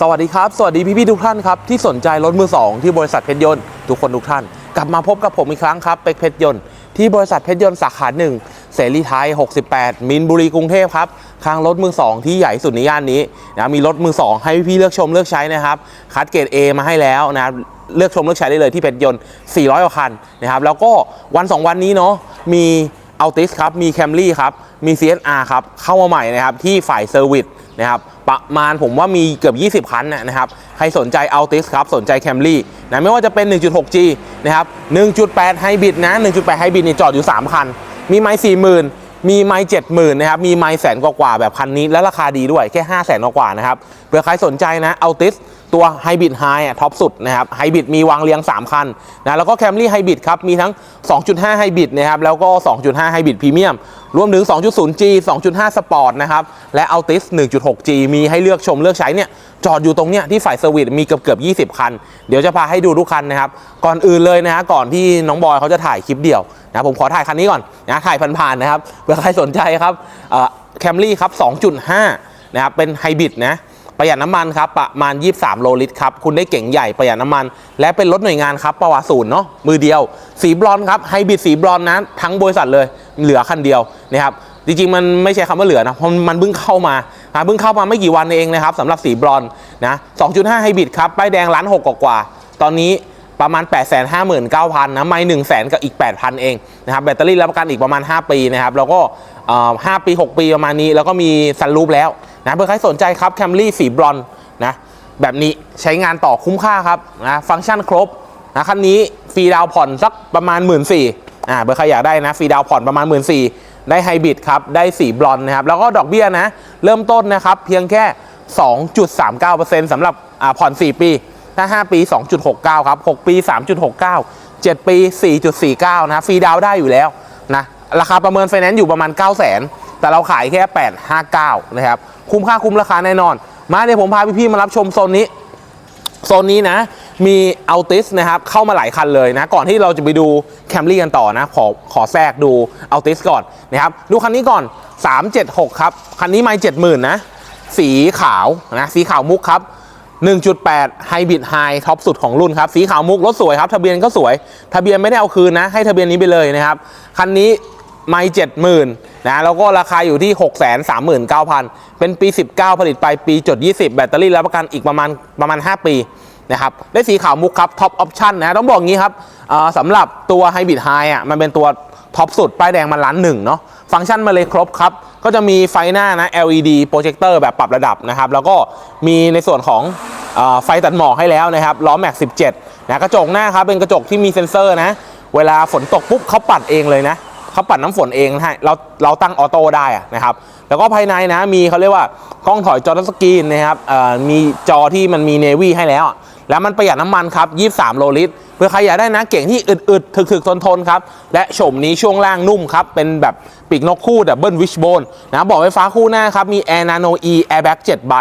สวัสดีครับ สวัสดีพี่ๆทุกท่านครับ ที่สนใจรถมือสองที่บริษัทเพชรยนต์ทุกคนทุกท่าน กลับมาพบกับผมอีกครั้งครับ เป็กเพชรยนต์ที่บริษัทเพชรยนต์สาขาหนึ่งเสรีไทย 68 มินบุรีกรุงเทพครับค้างรถมือสองที่ใหญ่สุดในย่านนี้นะมีรถมือสองให้พี่เลือกชมเลือกใช้นะครับคัดเกรด A มาให้แล้วนะครับเลือกชมเลือกใช้ได้เลยที่เพชรยนต์400กว่าคันนะครับแล้วก็วัน 2 วันนี้เนาะมี อัลติสครับ มีแคมรี่ครับ มี CSR ครับ เข้ามาใหม่นะครับ ที่ฝ่ายเซอร์วิสนะครับ ประมาณผมว่ามีเกือบ 20 คันนะครับ ใครสนใจ Altis ครับ สนใจ Camry นะ ไม่ว่าจะเป็น 1.6G นะครับ 1.8 Hybrid นะ 1.8 Hybrid นี่จอดอยู่ 3 คัน มีไม้40,000 มีไม้70,000นะครับ มีไม้แสนกว่าแบบคันนี้ แล้วราคาดีด้วย แค่ 5 0 0 0 0 0กว่านะครับ เผื่อใครสนใจนะ Altis ตั ว Hybrid High อะท็อปสุดนะครับ Hybrid มีวางเรียง 3 คันนะแล้วก็ Camry Hybrid ครับมีทั้ง 2.5 Hybrid นะครับแล้วก็ 2.5 Hybrid Premium รวมถึง 2.0G 2.5 Sport นะครับและ Altis 1.6G มีให้เลือกชมเลือกใช้เนี่ยจอดอยู่ตรงเนี้ยที่ฝ่ายเซอร์วิสมีเกือบเกือบ20 คัน เดี๋ยวจะพาให้ดูทุกคันนะครับ ก่อนอื่นเลยนะฮะก่อนที่น้องบอยเขาจะถ่ายคลิปเดี่ยวนะผมขอถ่ายคันนี้ก่อนนะถ่ายผ่านๆนะครับเผื่อใครสนใจครับแคมรี่ครับ 2.5นะครับเป็นไฮบริดนะ ประหยัดน้ำมันครับประมาณ 23 โลลิตรครับคุณได้เก่งใหญ่ประหยัดน้ำมัน และเป็นรถหน่วยงานครับประวัติศูนย์เนาะมือเดียว สีบรอนครับไฮบริดสีบรอนนะทั้งบริษัทเลยเหลือคันเดียวนะครับจริงๆ มันไม่ใช่คำว่าเหลือนะเพราะมันเพิ่งเข้ามาเพิ่งเข้ามาไม่กี่วันเองนะครับสำหรับสีบรอนนะ 2.5 ไฮบริดครับป้ายแดงล้านหกกว่าตอนนี้ประมาณ 8 5 9 0 0 0นะไม่1 0 0 0 0กับอีก 8,000 เองนะครับแบตเตอรี่รับประกันอีกประมาณ 5 ปีนะครับแล้วก็อ่อ5ปี 6 ปีประมาณนี้ แล้วก็มีซันรูปแล้ว นะเพื่อใครสนใจครับแคมรี่สีบรอนนะแบบนี้ใช้งานต่อคุ้มค่าครับนะฟังก์ชันครบนะคันนี้ฟรีดาวผ่อนสักประมาณ 1 4ื่นอ่าเบอร์ใครอยากได้นะฟรีดาวผ่อนประมาณ 1 4ื่นได้ไฮบริดครับ ได้สีบลอนนะครับ แล้วก็ดอกเบี้ยนะ เริ่มต้นนะครับ เพียงแค่ 2.39%สำหรับอ่าผ่อน 4 ปี ถ้า 5 ปี 2.69 ครับ 6 ปี 3.69 7 ปี 4.49 นะฟรีดาวได้อยู่แล้วนะราคาประเมินไฟแนนซ์อยู่ประมาณ 9 0 0 0 0 0แต่เราขายแค่ 859 นะครับ คุ้มค่าคุ้มราคาแน่นอน มาเดี๋ยวผมพาพี่ๆมารับชมโซนนี้โซนนี้นะมีอัลติสนะครับเข้ามาหลายคันเลยนะ ก่อนที่เราจะไปดูแคมรี่กันต่อนะ ขอขอแทรกดูอัลติสก่อนนะครับ ดูคันนี้ก่อน 376 ครับ คันนี้ไม่70,000 นะ สีขาวนะ สีขาวมุกครับ 1.8 Hybrid High ท็อปสุดของรุ่นครับ สีขาวมุกรถสวยครับ ทะเบียนก็สวย ทะเบียนไม่ได้เอาคืนนะ ให้ทะเบียนนี้ไปเลยนะครับ คันนี้ ไม่70,000นนะแล้วก็ราคาอยู่ที่ 639,000 เป็นปี 19 ผลิตไปปีจด 20 แบตเตอรี่รับประกันอีกประมาณประมาณ 5 ปีนะครับได้สีขาวมุกครับท็อปออปชั่นนะต้องบอกงี้ครับสำหรับตัว Hybrid High อะมันเป็นตัวท็อปสุด ป้ายแดงมันล้านหนึ่งเนาะฟังก์ชันมาเลยครบครับ ก็จะมีไฟหน้านะ LED โปรเจคเตอร์แบบปรับระดับนะครับ แล้วก็มีในส่วนของอไฟตัดหมอกให้แล้วนะครับ ล้อแม็ก 17นะกระจกหน้าครับ เป็นกระจกที่มีเซ็นเซอร์นะ เวลาฝนตกปุ๊บเขาปัดเองเลยนะ เขาปัดน้ำฝนเองให้เราเราตั้งออโต้ได้ะนะครับ แล้วก็ภายในนะมีเขาเรียกว่ากล้องถอยจอทัชสกรีนนะครับอ่อมีจอที่มันมีเนวี่ให้แล้ว แล้วมันประหยัดน้ำมันครับ 23 โลลิตรเพื่อใครอยากได้นะเก่งที่อึดๆถึกๆทนๆครับ และโฉมนี้ช่วงล่างนุ่มครับ เป็นแบบปีกนกคู่ดับเบิลวิชโบนนะบอกไฟฟ้าคู่หน้าครับ มี Air Nano E Airbag 7ใบ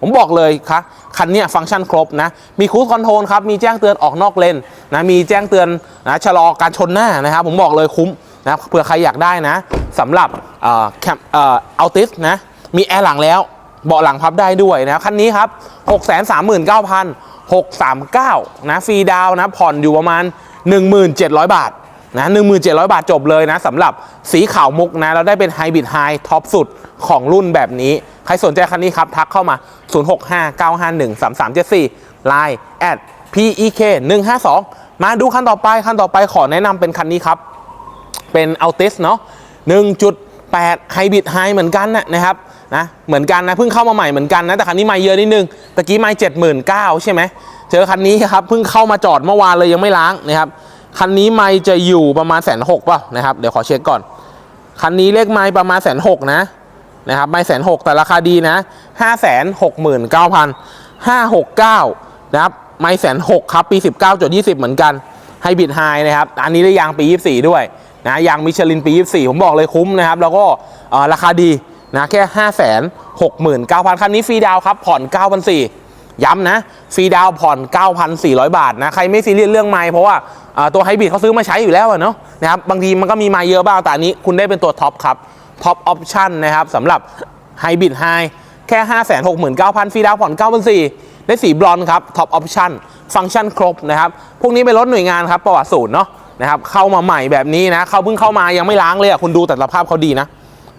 ผมบอกเลยครับคันเนี้ยฟังก์ชันครบนะ มีคู i คอนโทรลครับ มีแจ้งเตือนออกนอกเลนนะมีแจ้งเตือนนะชะลอการชนหน้านะครับ ผมบอกเลยคุ้ม นะเผื่อใครอยากได้นะสำหรับเอ่อแคมเอ่ออัลติสนะมีแอร์หลังแล้วเบาะหลังพับได้ด้วยนะคันนี้ครับ 6 3 9 639นะฟรีดาวน์นะผ่อนอยู่ประมาณ 1700 บาทนะ1700 บาทจบเลยนะสำหรับสีขาวมุกนะเราได้เป็นไฮบริดไฮท็อปสุดของรุ่นแบบนี้ ใครสนใจคันนี้ครับ ทักเข้ามา 0659513374 Line at PEK 152มาดูคันต่อไปคันต่อไปขอแนะนำเป็นคันนี้ครับ เป็น Altis เนาะ1.8 Hybrid High เหมือนกันนะนะครับนะเหมือนกันนะเพิ่งเข้ามาใหม่เหมือนกันนะแต่คันนี้ไม่เยอะนิดนึงตะกี้ไม่79,000ใช่ไหมเจอคันนี้ครับเพิ่งเข้ามาจอดเมื่อวานเลยยังไม่ล้างนะครับคันนี้ไม่จะอยู่ประมาณแสนหกป่ะนะครับเดี๋ยวขอเช็คก่อน คันนี้เลขไม้ประมาณแสนหกนะนะครับไม่แสนหกแต่ราคาดีนะห้าแสนหกหมื่นเก้าพันห้าหกเก้านะครับไม่แสนหกครับปีสิบเก้าจุดยี่สิบเหมือนกันให้บิดไฮนะครับอันนี้ได้ยางปียี่สี่ด้วย นะยางมิชลินปียี่สี่ผมบอกเลยคุ้มนะครับ แล้วก็ราคาดีนะแค่ห้าแสนหกหมื่นเก้าพันคันนี้ฟรีดาวครับ ผ่อนเก้าพันสี่ย้ำนะ ฟรีดาวผ่อน 9,400 บาทนะ ใครไม่ซีเรียสเรื่องไม้เพราะว่าตัวไฮบริดเขาซื้อมาใช้อยู่แล้วเนาะนะครับบางทีมันก็มีไม้เยอะบ้างแต่อันนี้คุณได้เป็นตัวท็อปครับท็อปออปชั่นนะครับสำหรับไฮบริดไฮแค่ 569,000 ฟรีดาวผ่อน 9,400ได้สีบลอนด์ครับท็อปออปชั่นฟังก์ชันครบนะครับพวกนี้เป็นรถหน่วยงานครับประวัติศูนย์เนาะ นะครับเข้ามาใหม่แบบนี้นะเขาเพิ่งเข้ามายังไม่ล้างเลยอะคุณดูแต่สภาพเขาดีนะ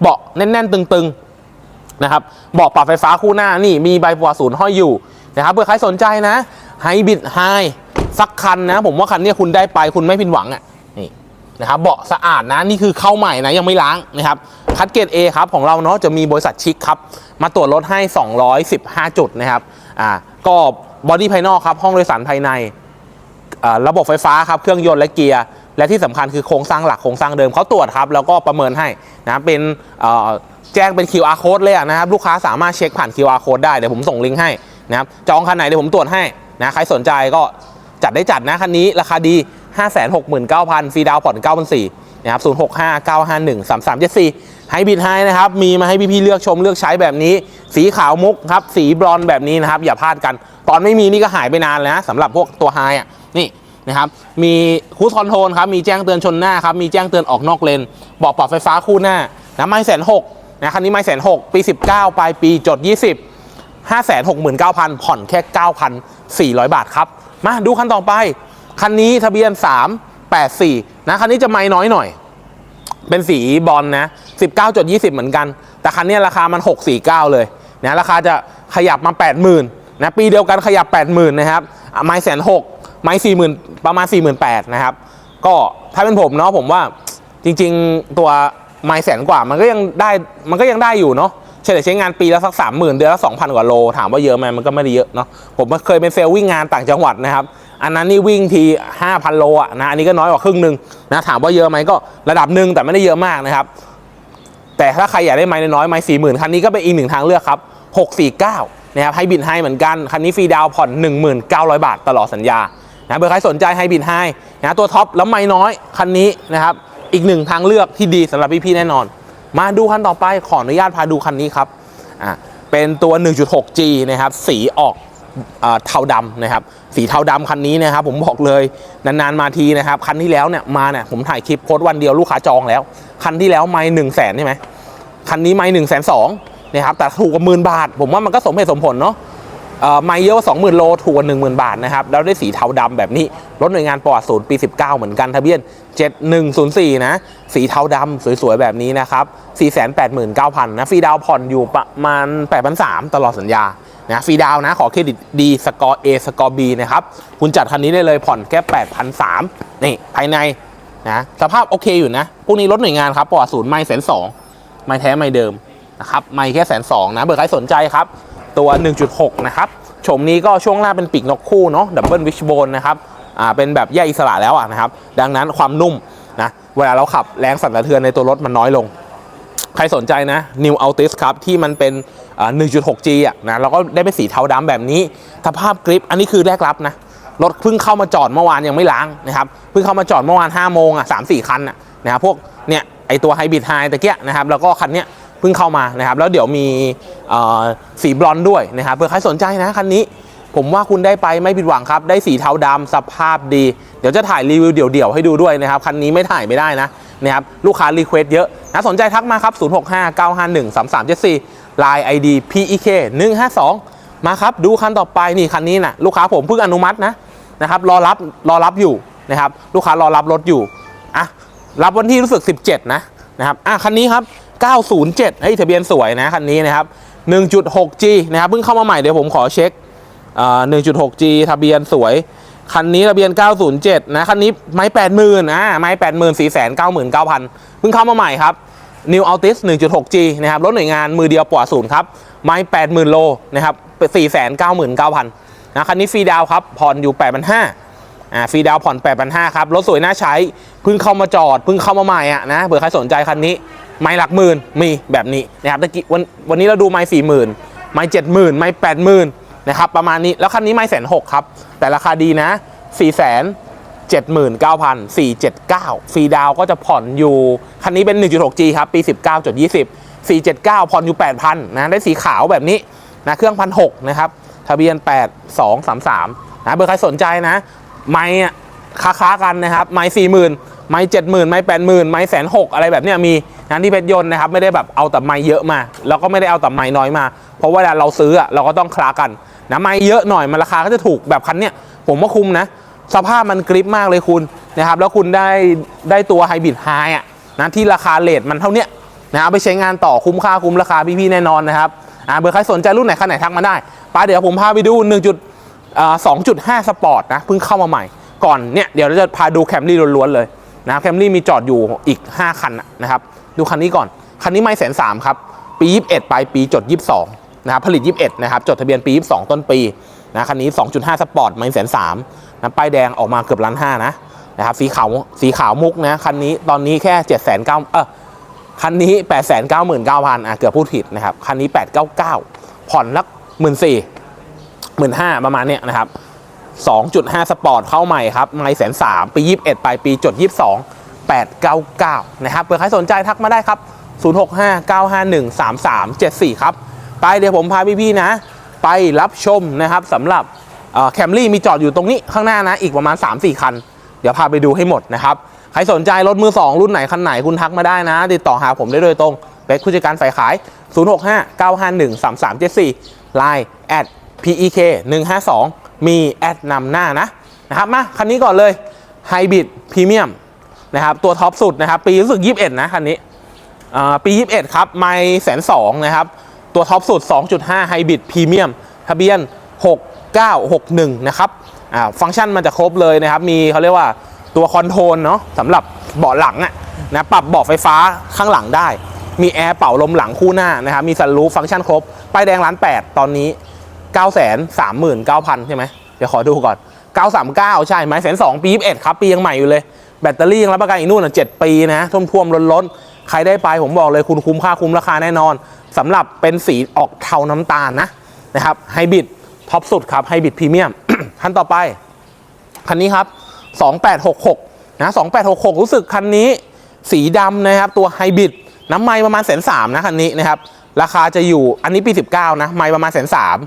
เบาะแน่นๆ ตึงๆนะครับเบาะปรับไฟฟ้าคู่หน้านี่มีใบประวัติศูนย์ห้อยอยู่นะครับเผื่อใครสนใจนะไฮบริดไฮสักคันนะ ผมว่าคันนี้คุณได้ไปคุณไม่ผิดหวังอะนี่นะครับเบาะสะอาดนะนี่คือเข้าใหม่นะยังไม่ล้างนะครับคัดเกรด A ครับของเราเนาะจะมีบริษัทชิคครับมาตรวจรถให้ 215 จุดนะครับอ่าก็บอดี้ภายนอกครับห้องโดยสารภายใน ระบบไฟฟ้าครับเครื่องยนต์และเกียร์และที่สำคัญคือโครงสร้างหลักโครงสร้างเดิมเขาตรวจครับแล้วก็ประเมินให้นะเป็นแจ้งเป็น QR code เลยนะครับลูกค้าสามารถเช็คผ่าน QR code ได้เดี๋ยวผมส่งลิงก์ให้นะครับจองคันไหนเดี๋ยวผมตรวจให้นะใครสนใจก็จัดได้จัดนะคันนี้ราคาดี 569,000ฟรีดาวผ่อน9,400นะครับ065 951 3374 ให้บิดให้นะครับ มีมาให้พี่ๆเลือกชมเลือกใช้แบบนี้ สีขาวมุกครับ สีบรอนแบบนี้นะครับ อย่าพลาดกัน ตอนไม่มีนี่ก็หายไปนานแล้วนะสำหรับพวกตัวไฮอะนี่นะครับ มีคูสคอนโทรลครับ มีแจ้งเตือนชนหน้าครับ มีแจ้งเตือนออกนอกเลน บอกปรับไฟฟ้าคู่หน้านะไม่แสนหกนะคันนี้ไม่แสนหกปี 19 ปลายปีจด 20 569,000 ผ่อนแค่ 9,400 บาทครับ มาดูคันต่อไป คันนี้ทะเบียน 384 นะ คันนี้จะไม่น้อยหน่อย เป็นสีบอลนะ 19.20 เหมือนกัน แต่คันนี้ราคามัน 649 เลยนะราคาจะขยับมา 80,000นะปีเดียวกันขยับ 80,000นะครับไม้แสนหกไม้สี่หมื่นประมาณ 48,000นะครับก็ถ้าเป็นผมเนาะผมว่าจริงๆตัวไม้แสนกว่ามันก็ยังได้มันก็ยังได้อยู่เนาะเฉลี่ยใช้งานปีละสัก30,000เดือนละ2,000กว่าโล ถามว่าเยอะไหมมันก็ไม่ได้เยอะเนาะผมเคยเป็นเซลล์วิ่งงานต่างจังหวัดนะครับ อันนั้นนี่วิ่งที5,000โลอะนะอันนี้ก็น้อยกว่าครึ่งหนึ่งนะถามว่าเยอะไหมก็ระดับหนึ่งแต่ไม่ได้เยอะมากนะครับ แต่ถ้าใครอยากได้ไม้น้อยไม้สี่หมื่นคันนี้ก็เป็นอีกหนึ่งทางเลือกครับ649นะครับให้บินให้เหมือนกัน คันนี้ฟรีดาวน์ผ่อน 1900 บาทตลอดสัญญานะเบอร์ใครสนใจให้บินให้นะตัวท็อปแล้วไม้น้อย คันนี้นะครับอีกหนึ่งทางเลือกที่ดีสำหรับพี่ๆแน่นอน มาดูคันต่อไปขออนุญาตพาดูคันนี้ครับอ่าเป็นตัว 1.6G นะครับสีออก เทาดำนะครับ สีเทาดำคันนี้นะครับ ผมบอกเลยนานๆมาทีนะครับ คันที่แล้วเนี่ยมาเนี่ยผมถ่ายคลิปโพสต์วันเดียวลูกค้าจองแล้ว คันที่แล้วไม่หนึ่งแสนใช่ไหมคันนี้ไม่หนึ่งแสนสองนะครับแต่ถูกกว่าหมื่นบาท ผมว่ามันก็สมเหตุสมผลเนาะไม่เยอะว่าสองหมื่นโลถูกกว่าหนึ่งหมื่นบาทนะครับแล้วได้สีเทาดำแบบนี้รถหน่วยงานประวัติศูนย์ปี 19 เหมือนกันทะเบียน 7104 นะ สีเทาดำสวยๆ แบบนี้นะครับ 489,000นะฟรีดาวผ่อนอยู่ประมาณ 8,300ตลอดสัญญา นะฟรีดาวนะขอเครดิตดีสกอร์ A สกอร์ B นะครับ คุณจัดคันนี้ได้เลยผ่อนแค่8,300นี่ภายในนะสภาพโอเคอยู่นะ พวกนี้รถหน่วยงานครับประวัติศูนย์ไม่แสนสองไม่แท้ไม่เดิมนะครับไม่แค่แสนสองนะเบอร์ใครสนใจครับ ตัว 1.6 นะครับโฉมนี้ก็ช่วงหน้าเป็นปีกนกคู่เนาะดับเบิลวิชโบนนะครับอ่าเป็นแบบแยกอิสระแล้วอะนะครับ ดังนั้นความนุ่มนะเวลาเราขับแรงสั่นสะเทือนในตัวรถมันน้อยลง ใครสนใจนะ New Altis ครับที่มันเป็น 1.6G อะนะแล้วก็ได้เป็นสีเทาดำแบบนี้สภาพกริปอันนี้คือแรกรับนะรถเพิ่งเข้ามาจอดเมื่อวานยังไม่ล้างนะครับเพิ่งเข้ามาจอดเมื่อวาน5โมงอะสามสี่คันอะนะครับพวกเนี่ยไอตัวไฮบริดไฮตะเกียนะครับแล้วก็คันเนี้ยเพิ่งเข้ามานะครับแล้วเดี๋ยวมีสีบลอนด์ด้วยนะครับเผื่อใครสนใจนะคันนี้ผมว่าคุณได้ไปไม่ผิดหวังครับ ได้สีเทาดำสภาพดี เดี๋ยวจะถ่ายรีวิวเดี่ยวๆให้ดูด้วยนะครับ คันนี้ไม่ถ่ายไม่ได้นะนะครับลูกค้ารีเควสเยอะนะสนใจทักมาครับ 0659513374 Line ID PEK 152มาครับดูคันต่อไปนี่คันนี้นะลูกค้าผมเพิ่งอนุมัตินะนะครับรอรับรอรับอยู่นะครับลูกค้ารอรับรถอยู่อะรับวันที่รู้สึก 17 นะนะครับอะคันนี้ครับ 907เฮ้ยทะเบียนสวยนะคันนี้นะครับ 1.6G นะครับเพิ่งเข้ามาใหม่เดี๋ยวผมขอเช็คอ่า 1.6G ทะเบียนสวยคันนี้ทะเบียน 907 นะ คันนี้ไม้ 80,000อ่าไม้ 80,000 499,000 เพิ่งเข้ามาใหม่ครับ New Altis 1.6G นะครับรถหน่วยงานมือเดียวปล่อยศูนย์ครับไม้80,000 โลนะครับ499,000นะคันนี้ฟรีดาวครับผ่อนอยู่8,500อ่าฟรีดาวผ่อน 8,500ครับรถสวยน่าใช้เพิ่งเข้ามาจอดเพิ่งเข้ามาใหม่อะนะเผื่อใครสนใจคันนี้ไม้หลักหมื่นมีแบบนี้นะครับตะกี้วันวันนี้เราดูไม้สี่หมื่นไม้เจ็ดหมื่นไม้แปดหมื่นนะครับประมาณนี้แล้วคันนี้ไม่แสนหกครับแต่ราคาดีนะ4ี่แสน เจ็ดหมื่นเก้าพันสี่เจ็ดเก้าฟรีดาวก็จะผ่อนอยู่ คันนี้เป็น 1.6G ครับ ปี 19.20 479 ผ่อนอยู่ 8,000 นะ ได้สีขาวแบบนี้นะ เครื่องพันหนะครับ ทะเบียน 8233 นะ เบอร์ใครสนใจนะ ไม้ค้าค้ากันนะครับ ไม้สี่หมื่นไม้เจ็ดหมื่นไม้แปดหมื่นไม้แสนหกอะไรแบบเนี้ยมีนะที่เพชรยนต์นะครับไม่ได้แบบเอาแต่ไม้เยอะมา แล้วก็ไม่ได้เอาแต่ไม้น้อยมา เพราะเวลาเราซื้อเราก็ต้องคลากันนะไม้เยอะหน่อยมันราคาก็จะถูกแบบคันเนี้ยผมว่าคุ้มนะ สภาพมันกริปมากเลยคุณนะครับแล้วคุณได้ได้ตัวไฮบริดไฮอะนะที่ราคาเลทมันเท่าเนี้ยนะเอาไปใช้งานต่อคุ้มค่าคุ้มราคาพี่ๆแน่นอนนะครับอ่าเบอร์ใครสนใจรุ่นไหนคันไหนทักมาได้ป้าเดี๋ยวผมพาไปดู 1. จุดอ่า2.5สปอร์ตนะเพิ่งเข้ามาใหม่ก่อนเนี่ยเดี๋ยวเราจะพาดูแคมรี่ล้วนๆเลยนะแคมรี่มีจอดอยู่อีก 5 คันนะนะครับดูคันนี้ก่อน คันนี้ไม่แสนสามครับ ปี 21 ปลายปีจด 22นะครับผลิต 21 นะครับ จดทะเบียนปี 22 ต้นปีนะคันนี้ 2.5 สปอร์ตไม่แสนสาม นะป้ายแดงออกมาเกือบล้านห้านะนะครับสีขาวสีขาวมุกนะคันนี้ตอนนี้แค่7 9 0 0 0เออคันนี้8 9 9 9 0 0 0อะเกือบพูดผิดนะครับคันนี้899ผ่อนลักหมื่นสี่หมื่นห้าประมาณเนี้ยนะครับ2.5สปอร์ตเข้าใหม่ครับไม่แสนสามปี21ปลายปีจด22 899นะครับเผื่อใครสนใจทักมาได้ครับ065 951 3374ครับไปเดี๋ยวผมพาพี่ๆนะ ไปรับชมนะครับสำหรับ แคมรี่มีจอดอยู่ตรงนี้ข้างหน้านะ อีกประมาณ 3-4 คัน เดี๋ยวพาไปดูให้หมดนะครับ ใครสนใจรถมือ 2 รุ่นไหน คันไหนคุณทักมาได้นะ ติดต่อหาผมได้โดยตรง เป็นผู้จัดการฝ่ายขาย 065 951 3374 Line at PEK 152มีแอดนำหน้านะนะครับมาคันนี้ก่อนเลย Hybrid Premium นะครับตัวท็อปสุดนะครับ ปีรู้สึก 21 นะคันนี้อ่าปี 21 ครับ ไม่แสนสองนะครับ ตัวท็อปสุด 2.5 Hybrid Premium ทะเบียน 6961 นะครับฟังก์ชันมันจะครบเลยนะครับ มีเขาเรียกว่าตัวคอนโทรลเนาะสำหรับเบาะหลังอะนะปรับเบาะไฟฟ้าข้างหลังได้ มีแอร์เป่าลมหลังคู่หน้านะครับมีสันรูฟฟังก์ชันครบป้ายแดงล้าน 8 ตอนนี้ 9 3 9 0 0 0 ใช่ไหมเดี๋ยวขอดูก่อน 939 ใช่ไหมแสนสองปี21ครับ ปียังใหม่อยู่เลย แบตเตอรี่ยังรับประกันอีกนู่นอะ7ปีนะท่วมท่วมล้นล้นๆ ใครได้ไปผมบอกเลยคุณคุ้มค่าคุ้มราคาแน่นอนสำหรับเป็นสีออกเทาน้ำตาลนะนะครับไฮบริด ท็อปสุดครับไฮบริดพรีเมียมคันต่อไป คันนี้ครับ 2866นะ2866 รู้สึกคันนี้สีดำนะครับ ตัวไฮบริดน้ำไม้ประมาณแสนสามนะคันนี้นะครับ ราคาจะอยู่อันนี้ปี 19 นะ ไม้ประมาณแสนสาม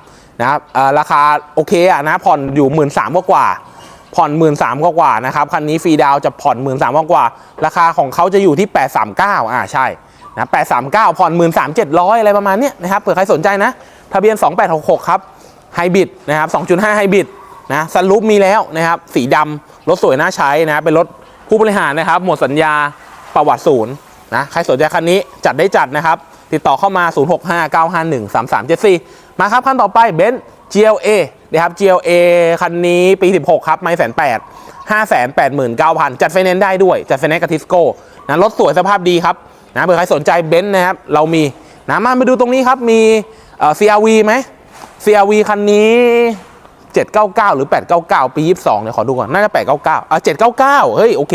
นะครับราคาโอเคอะนะผ่อนอยู่หมื่นสามกว่าๆผ่อนหมื่นสามกว่านะครับคันนี้ฟรีดาวจะผ่อนหมื่นสามกว่า ราคาของเขาจะอยู่ที่ 839อ่าใช่นะ839 ผ่อน13,700อะไรประมาณเนี้ยนะครับเผื่อใครสนใจนะ ทะเบียน 2866 ครับ ไฮบริดนะครับ 2.5 ไฮบริดนะซันรูปมีแล้วนะครับ สีดำรถสวยน่าใช้นะเป็นรถผู้บริหารนะครับ หมดสัญญาประวัติศูนย์นะใครสนใจคันนี้จัดได้จัดนะครับ ติดต่อเข้ามา 0659513374 มาครับคันต่อไปเบนซ์ GLA นะครับ GLA คันนี้ปี 16 ครับ ไม่แสนแปดห้าแสนแปดหมื่นเก้าพันจัดไฟแนนซ์ได้ด้วย จัดไฟแนนซ์กับทิสโก้นะรถสวยสภาพดีครับนะเผื่อใครสนใจเบนซ์นะครับ เรามีนะมาไปดูตรงนี้ครับ มีเอ่อ CRV ไหม CRV คันนี้ 799 หรือ 899 ปี 22เนี่ยขอดูก่อน น่าจะ 899 อะ 799 เฮ้ย โอเค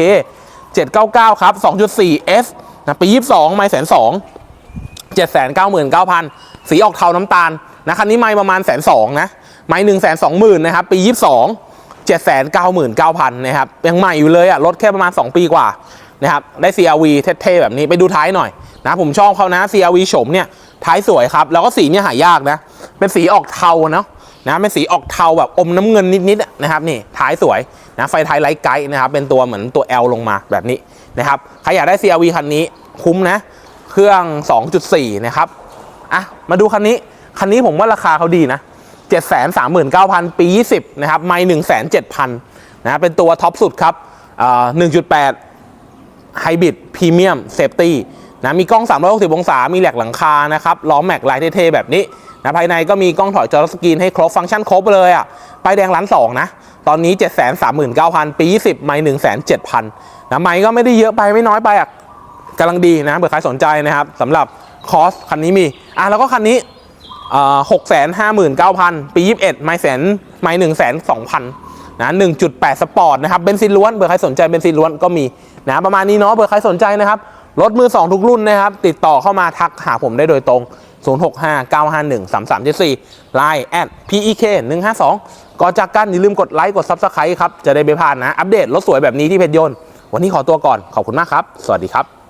799 ครับ 2.4 S นะปี 22 ไม่แสนสอง799,000สีออกเทาน้ำตาลนะคันนี้ไม่ประมาณแสนสองนะไม่หนึ่งแสนสองหมื่นนะครับ ปี 22 799,000นะครับยังใหม่อยู่เลยอะรถแค่ประมาณ 2 ปีกว่านะครับได้ CRV เท่ๆแบบนี้ไปดูท้ายหน่อยนะผมชอบเขานะ CRV โฉมเนี่ย ท้ายสวยครับ แล้วก็สีเนี่ยหายากนะ เป็นสีออกเทาเนาะนะเป็นสีออกเทาแบบอมน้ำเงินนิดๆนะครับนี่ท้ายสวยนะไฟท้ายไลท์ไกด์นะครับเป็นตัวเหมือนตัว L ลงมาแบบนี้นะครับใครอยากได้ CRV คันนี้คุ้มนะ เครื่อง 2.4 นะครับอะมาดูคันนี้ คันนี้ผมว่าราคาเขาดีนะ 739,000 ปี 20 นะครับ ไม่ 107,000 นะเป็นตัวท็อปสุดครับอ่า1.8ไฮบริดพรีเมียมเซฟตี้ นะมีกล้อง 360 องศา มีแหลกหลังคานะครับล้อแม็กลายเท่ๆแบบนี้นะภายในก็มีกล้องถอยจอสกรีนให้ครบฟังก์ชันครบเลยอะป้ายแดงล้านสองนะ ตอนนี้ 739,000 ปี20ไม่107,000นะไม่ก็ไม่ได้เยอะไปไม่น้อยไปอะกำลังดีนะเผื่อใครสนใจนะครับสำหรับคอสคันนี้มีอะแล้วก็คันนี้หกแสนห้าหมื่นเก้าพันปียี่สิบเอ็ดไม่แสนไม่หนึ่งแสนสองพันนะหนึ่งจุดแปดสปอร์ตนะครับเบนซินล้วนเผื่อใครสนใจเบนซินล้วนก็มีนะประมาณนี้เนาะเผื่อใครสนใจนะครับ รถมือสองทุกรุ่นนะครับ ติดต่อเข้ามาทักหาผมได้โดยตรง 0659513374 Line at PEK 152 ก่อนจากกันอย่าลืมกดไลค์กด Subscribe ครับ จะได้ไม่พลาดนะ อัปเดตรถสวยแบบนี้ที่เพจยนต์ วันนี้ขอตัวก่อน ขอบคุณมากครับ สวัสดีครับ